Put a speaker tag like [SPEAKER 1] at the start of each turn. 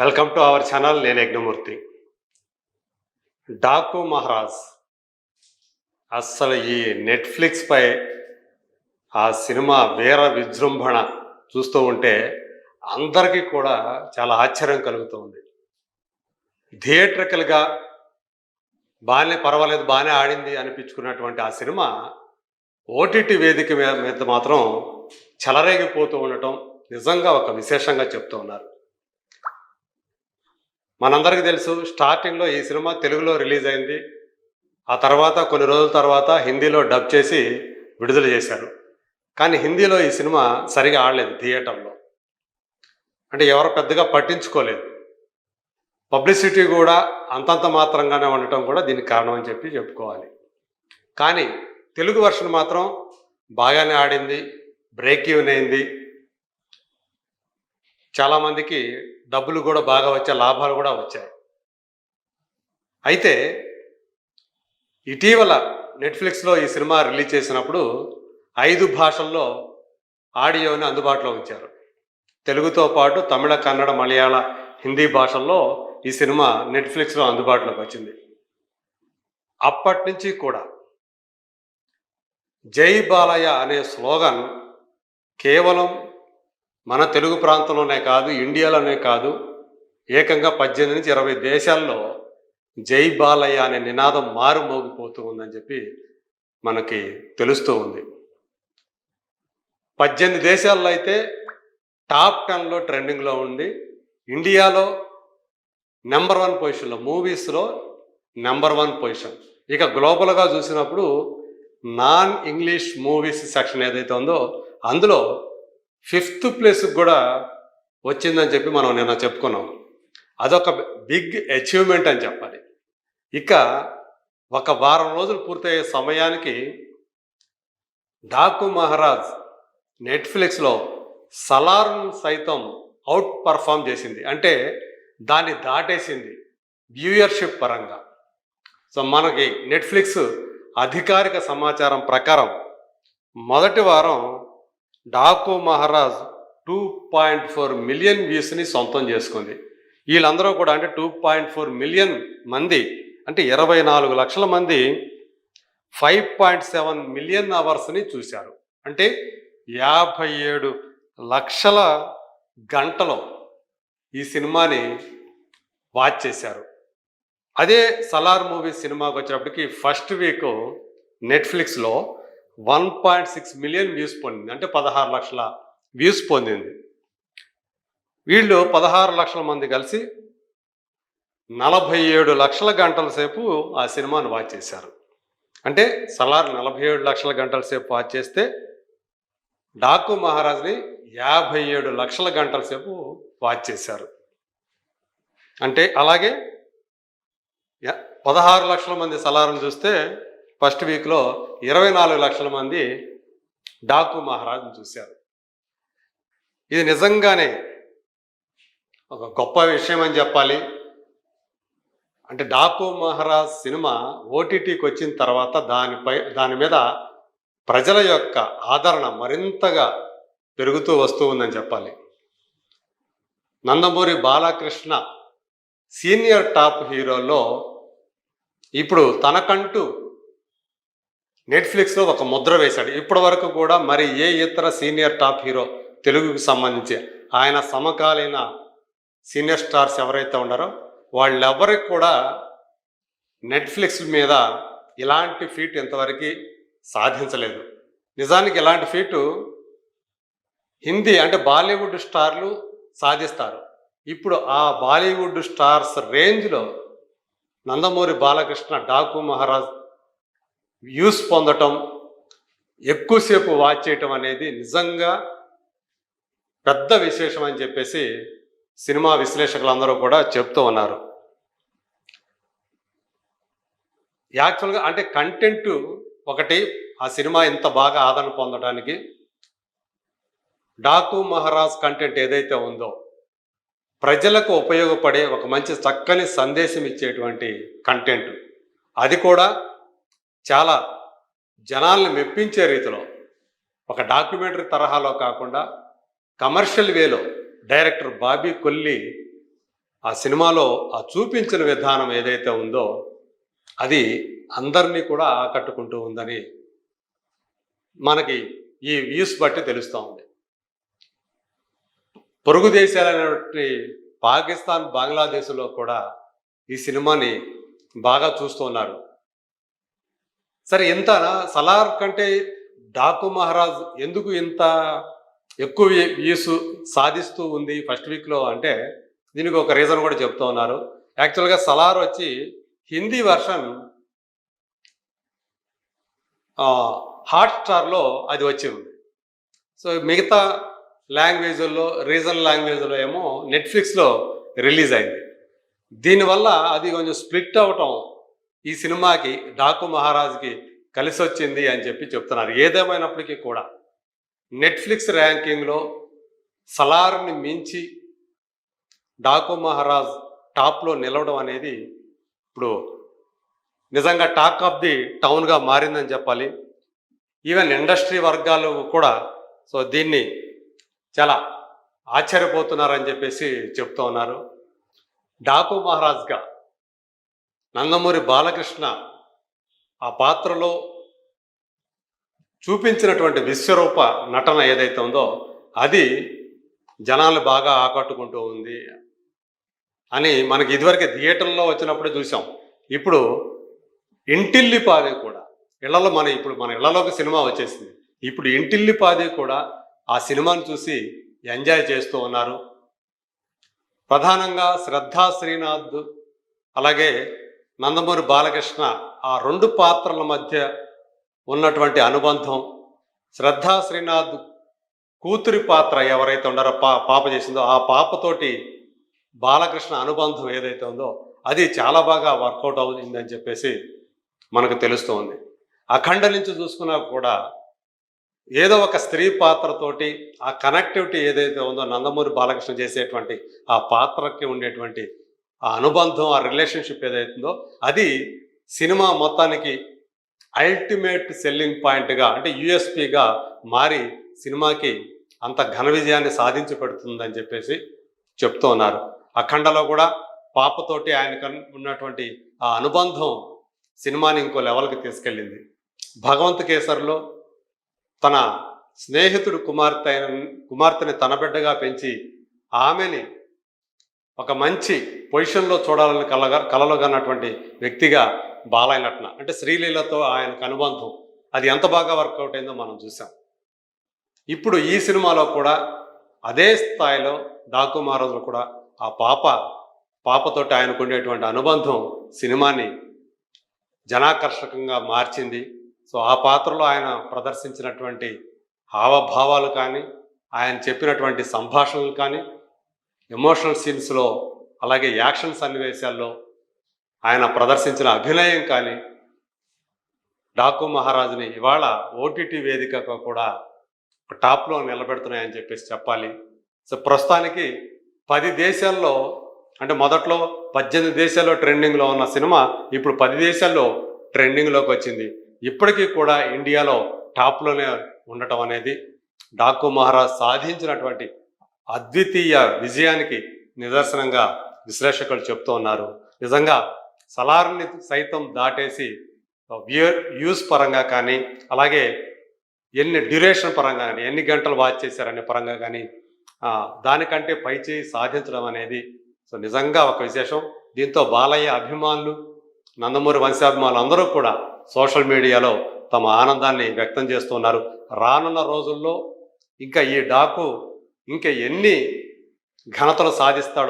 [SPEAKER 1] Welcome to our channel నేను యజ్ఞమూర్తి. డాకు మహారాజ్ అస్సలు ఈ నెట్ఫ్లిక్స్పై ఆ సినిమా వీర విజృంభణ చూస్తూ ఉంటే అందరికీ కూడా చాలా ఆశ్చర్యం కలుగుతూ ఉంది. థియేట్రికల్గా బాగానే పర్వాలేదు బాగానే ఆడింది అనిపించుకున్నటువంటి ఆ సినిమా ఓటీటీ వేదిక మీద మీద మాత్రం చెలరేగిపోతూ ఉండటం నిజంగా ఒక విశేషంగా చెప్తూ ఉన్నారు. మనందరికీ తెలుసు స్టార్టింగ్లో ఈ సినిమా తెలుగులో రిలీజ్ అయింది. ఆ తర్వాత కొన్ని రోజుల తర్వాత హిందీలో డబ్ చేసి విడుదల చేశారు. కానీ హిందీలో ఈ సినిమా సరిగా ఆడలేదు థియేటర్లో. అంటే ఎవరు పెద్దగా పట్టించుకోలేదు. పబ్లిసిటీ కూడా అంతంత మాత్రంగానే ఉండటం కూడా దీనికి కారణం అని చెప్పి చెప్పుకోవాలి. కానీ తెలుగు వర్షన్ మాత్రం బాగానే ఆడింది బ్రేక్ ఈవెన్ అయింది. చాలామందికి డబ్బులు కూడా బాగా వచ్చే లాభాలు కూడా వచ్చాయి. అయితే ఇటీవల నెట్ఫ్లిక్స్లో ఈ సినిమా రిలీజ్ చేసినప్పుడు ఐదు భాషల్లో ఆడియోని అందుబాటులో ఉంచారు. తెలుగుతో పాటు తమిళ కన్నడ మలయాళ హిందీ భాషల్లో ఈ సినిమా నెట్ఫ్లిక్స్లో అందుబాటులోకి వచ్చింది. అప్పటి నుంచి కూడా జై బాలయ్య అనే స్లోగన్ కేవలం మన తెలుగు ప్రాంతంలోనే కాదు ఇండియాలోనే కాదు ఏకంగా పద్దెనిమిది నుంచి ఇరవై దేశాల్లో జై బాలయ్య అనే నినాదం మారుమోగిపోతూ ఉందని చెప్పి మనకి తెలుస్తూ ఉంది. పద్దెనిమిది దేశాల్లో అయితే టాప్ టెన్లో ట్రెండింగ్లో ఉంది. ఇండియాలో నెంబర్ వన్ పొజిషన్లో మూవీస్లో నెంబర్ వన్ పొజిషన్. ఇక గ్లోబల్గా చూసినప్పుడు నాన్ ఇంగ్లీష్ మూవీస్ సెక్షన్ ఏదైతే ఉందో అందులో ఫిఫ్త్ ప్లేస్కి కూడా వచ్చిందని చెప్పి మనం నిన్న చెప్పుకున్నాం. అదొక బిగ్ అచీవ్మెంట్ అని చెప్పాలి. ఇక ఒక వారం రోజులు పూర్తయ్యే సమయానికి డాకు మహారాజ్ నెట్ఫ్లిక్స్లో సలార్ను సైతం అవుట్ పర్ఫామ్ చేసింది. అంటే దాన్ని దాటేసింది వ్యూయర్షిప్ పరంగా. సో మనకి నెట్ఫ్లిక్స్ అధికారిక సమాచారం ప్రకారం మొదటి వారం Daaku Maharaj two point four million వ్యూస్ని సొంతం చేసుకుంది. వీళ్ళందరూ కూడా అంటే టూ పాయింట్ ఫోర్ మిలియన్ మంది అంటే ఇరవై నాలుగు లక్షల మంది ఫైవ్ పాయింట్ సెవెన్ మిలియన్ అవర్స్ని చూశారు. అంటే యాభై ఏడు లక్షల గంటలో ఈ సినిమాని వాచ్ చేశారు. అదే సలార్ మూవీ సినిమాకి వచ్చేటప్పటికి ఫస్ట్ వీక్ నెట్ఫ్లిక్స్లో one point six million views పొందింది. అంటే పదహారు లక్షల వ్యూస్ పొందింది. వీళ్ళు పదహారు లక్షల మంది కలిసి నలభై ఏడు లక్షల గంటల సేపు ఆ సినిమాను వాచ్ చేశారు. అంటే సలార్ నలభై ఏడు లక్షల గంటల సేపు వాచ్ చేస్తే డాకు మహారాజ్ని యాభై ఏడు లక్షల గంటల సేపు వాచ్ చేశారు. అంటే అలాగే పదహారు లక్షల మంది సలార్ని చూస్తే ఫస్ట్ వీక్లో ఇరవై నాలుగు లక్షల మంది డాకు మహారాజ్ని చూశారు. ఇది నిజంగానే ఒక గొప్ప విషయం అని చెప్పాలి. అంటే డాకు మహారాజ్ సినిమా ఓటీటీకి వచ్చిన తర్వాత దానిపై దాని మీద ప్రజల యొక్క ఆదరణ మరింతగా పెరుగుతూ వస్తూ ఉందని చెప్పాలి. నందమూరి బాలకృష్ణ సీనియర్ టాప్ హీరోలో ఇప్పుడు తనకంటూ నెట్ఫ్లిక్స్లో ఒక ముద్ర వేశాడు. ఇప్పటి వరకు కూడా మరి ఏ ఇతర సీనియర్ టాప్ హీరో తెలుగుకు సంబంధించి ఆయన సమకాలీన సీనియర్ స్టార్స్ ఎవరైతే ఉన్నారో వాళ్ళెవరికి కూడా నెట్ఫ్లిక్స్ మీద ఇలాంటి ఫీట్ ఇంతవరకు సాధించలేదు. నిజానికి ఇలాంటి ఫీటు హిందీ అంటే బాలీవుడ్ స్టార్లు సాధిస్తారు. ఇప్పుడు ఆ బాలీవుడ్ స్టార్స్ రేంజ్లో నందమూరి బాలకృష్ణ డాకు మహారాజ్ వ్యూస్ పొందటం ఎక్కువసేపు వాచ్ చేయటం అనేది నిజంగా పెద్ద విశేషం అని చెప్పేసి సినిమా విశ్లేషకులందరూ కూడా చెప్తూ ఉన్నారు. యాక్చువల్గా అంటే కంటెంట్ ఒకటి ఆ సినిమా ఇంత బాగా ఆదరణ పొందడానికి డాకు మహారాజ్ కంటెంట్ ఏదైతే ఉందో ప్రజలకు ఉపయోగపడే ఒక మంచి చక్కని సందేశం ఇచ్చేటువంటి కంటెంట్. అది కూడా చాలా జనాల్ని మెప్పించే రీతిలో ఒక డాక్యుమెంటరీ తరహాలో కాకుండా కమర్షియల్ వేలో డైరెక్టర్ బాబీ కొల్లి ఆ సినిమాలో ఆ చూపించిన విధానం ఏదైతే ఉందో అది అందరినీ కూడా ఆకట్టుకుంటూ ఉందని మనకి ఈ వ్యూస్ బట్టి తెలుస్తూ ఉంది. పొరుగు దేశాలైనటువంటి పాకిస్తాన్ బంగ్లాదేశ్లో కూడా ఈ సినిమాని బాగా చూస్తూ ఉన్నారు. సరే ఎంత సలార్ కంటే డాకు మహారాజ్ ఎందుకు ఇంత ఎక్కువ వ్యూస్ సాధిస్తూ ఉంది ఫస్ట్ వీక్లో అంటే దీనికి ఒక రీజన్ కూడా చెప్తూ ఉన్నారు. యాక్చువల్గా సలార్ వచ్చి హిందీ వర్షన్ హాట్ స్టార్లో అది వచ్చి ఉంది సో మిగతా లాంగ్వేజ్లో రీజనల్ లాంగ్వేజ్లో ఏమో నెట్ఫ్లిక్స్లో రిలీజ్ అయింది. దీనివల్ల అది కొంచెం స్ప్లిట్ అవటం ఈ సినిమాకి డాకు మహారాజ్కి కలిసి వచ్చింది అని చెప్పి చెప్తున్నారు. ఏదేమైనప్పటికీ కూడా నెట్ఫ్లిక్స్ ర్యాంకింగ్లో సలార్ని మించి డాకు మహారాజ్ టాప్లో నిలవడం అనేది ఇప్పుడు నిజంగా టాక్ ఆఫ్ ది టౌన్గా మారిందని చెప్పాలి. ఈవెన్ ఇండస్ట్రీ వర్గాలు కూడా సో దీన్ని చాలా ఆశ్చర్యపోతున్నారని చెప్పేసి చెప్తూ ఉన్నారు. డాకు మహారాజ్గా నందమూరి బాలకృష్ణ ఆ పాత్రలో చూపించినటువంటి విశ్వరూప నటన ఏదైతే ఉందో అది జనాలు బాగా ఆకట్టుకుంటూ ఉంది అని మనకి ఇదివరకు థియేటర్లో వచ్చినప్పుడు చూసాం. ఇప్పుడు ఇంటిల్లిపాది కూడా ఇళ్ళలో మన ఇప్పుడు మన ఇళ్ళలోకి సినిమా వచ్చేసింది. ఇప్పుడు ఇంటిల్లిపాది కూడా ఆ సినిమాను చూసి ఎంజాయ్ చేస్తూ ఉన్నారు. ప్రధానంగా శ్రద్ధా శ్రీనాథ్ అలాగే నందమూరి బాలకృష్ణ ఆ రెండు పాత్రల మధ్య ఉన్నటువంటి అనుబంధం శ్రద్ధా శ్రీనాథ్ కూతురి పాత్ర ఎవరైతే ఉండారో పా పాప చేసిందో ఆ పాపతోటి బాలకృష్ణ అనుబంధం ఏదైతే ఉందో అది చాలా బాగా వర్కౌట్ అవుతుందని చెప్పేసి మనకు తెలుస్తుంది. అఖండ నుంచి చూసుకున్నా కూడా ఏదో ఒక స్త్రీ పాత్రతోటి ఆ కనెక్టివిటీ ఏదైతే ఉందో నందమూరి బాలకృష్ణ చేసేటువంటి ఆ పాత్రకి ఉండేటువంటి ఆ అనుబంధం ఆ రిలేషన్షిప్ ఏదైతుందో అది సినిమా మొత్తానికి అల్టిమేట్ సెల్లింగ్ పాయింట్గా అంటే యుఎస్పిగా మారి సినిమాకి అంత ఘన విజయాన్ని సాధించి పెడుతుందని చెప్పేసి చెప్తూ ఉన్నారు. అఖండలో కూడా పాపతోటి ఆయనకు ఉన్నటువంటి ఆ అనుబంధం సినిమాని ఇంకో లెవెల్కి తీసుకెళ్ళింది. భగవంత్ కేసర్లో తన స్నేహితుడు కుమార్తె కుమార్తెని తన బిడ్డగా పెంచి ఆమెని ఒక మంచి పొజిషన్లో చూడాలని కలగా కలలో కన్నటువంటి వ్యక్తిగా బాలయ్య నటన అంటే శ్రీలీలతో ఆయనకు అనుబంధం. అది ఎంత బాగా వర్కౌట్ అయిందో మనం చూసాం ఇప్పుడు ఈ సినిమాలో కూడా అదే స్థాయిలో డాకు మహారాజులు కూడా ఆ పాప పాపతోటి ఆయనకు ఉండేటువంటి అనుబంధం సినిమాని జనాకర్షకంగా మార్చింది. సో ఆ పాత్రలో ఆయన ప్రదర్శించినటువంటి హావభావాలు కానీ ఆయన చెప్పినటువంటి సంభాషణలు కానీ ఎమోషనల్ సీన్స్లో అలాగే యాక్షన్ సన్నివేశాల్లో ఆయన ప్రదర్శించిన అభినయం కానీ డాకు మహారాజుని ఇవాళ ఓటీటీ వేదికగా కూడా టాప్లో నిలబెడుతున్నాయని చెప్పేసి చెప్పాలి. సో ప్రస్తుతానికి పది దేశాల్లో అంటే మొదట్లో పద్దెనిమిది దేశాల్లో ట్రెండింగ్లో ఉన్న సినిమా ఇప్పుడు పది దేశాల్లో ట్రెండింగ్లోకి వచ్చింది. ఇప్పటికీ కూడా ఇండియాలో టాప్లోనే ఉండటం అనేది డాకు మహారాజ్ సాధించినటువంటి అద్వితీయ విజయానికి నిదర్శనంగా విశ్లేషకులు చెప్తూ ఉన్నారు. నిజంగా సలార్ని సైతం దాటేసి వ్యూర్ వ్యూస్ పరంగా కానీ అలాగే ఎన్ని డ్యూరేషన్ పరంగా కానీ ఎన్ని గంటలు వాచ్ చేశారనే పరంగా కానీ దానికంటే దానికంటే పైచేయి సాధించడం అనేది సో నిజంగా ఒక విశేషం. దీంతో బాలయ్య అభిమానులు నందమూరి వంశాభిమానులు అందరూ కూడా సోషల్ మీడియాలో తమ ఆనందాన్ని వ్యక్తం చేస్తున్నారు రానున్న రోజుల్లో ఇంకా ఈ డాకు ఇంకా ఎన్ని ఘనతలు సాధిస్తాడో